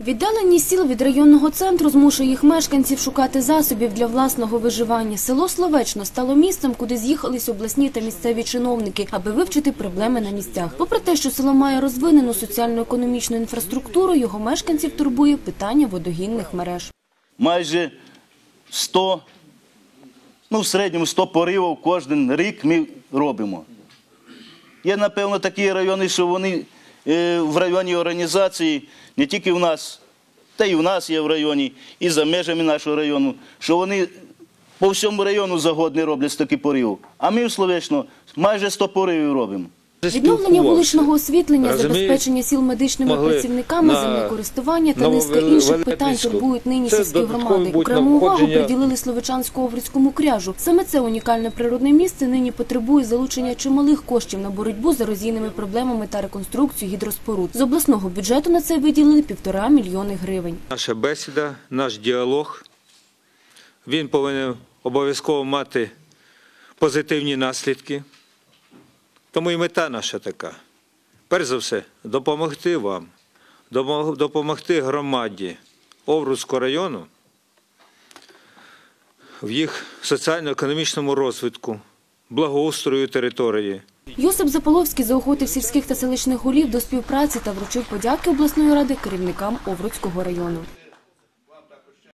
Віддаленість сіл від районного центру змушує їх мешканців шукати засобів для власного виживання. Село Словечно стало місцем, куди з'їхались обласні та місцеві чиновники, аби вивчити проблеми на місцях. Попри те, що село має розвинену соціально-економічну інфраструктуру, його мешканців турбує питання водогінних мереж. майже 100, ну в середньому 100 поривів кожен рік ми робимо. Є, напевно, такі райони, що вони в районі організації, не тільки в нас, та й в нас є в районі, і за межами нашого району, що вони по всьому району за год не роблять стільки поривів. А ми в Словечно майже 100 поривів робимо. Відновлення вуличного освітлення, забезпечення сіл медичними працівниками, землекористування та низка інших питань турбують нині сільські громади. Окрему увагу приділили Словечансько-Овруцькому кряжу. Саме це унікальне природне місце нині потребує залучення чималих коштів на боротьбу з ерозійними проблемами та реконструкцію гідроспоруд. З обласного бюджету на це виділили півтора мільйони гривень. Наша бесіда, наш діалог, він повинен обов'язково мати позитивні наслідки. Тому і мета наша така. Перш за все, допомогти вам, допомогти громаді Овруцького району в їх соціально-економічному розвитку, благоустрою території. Йосип Заполовський заохотив сільських та селищних голів до співпраці та вручив подяки обласної ради керівникам Овруцького району.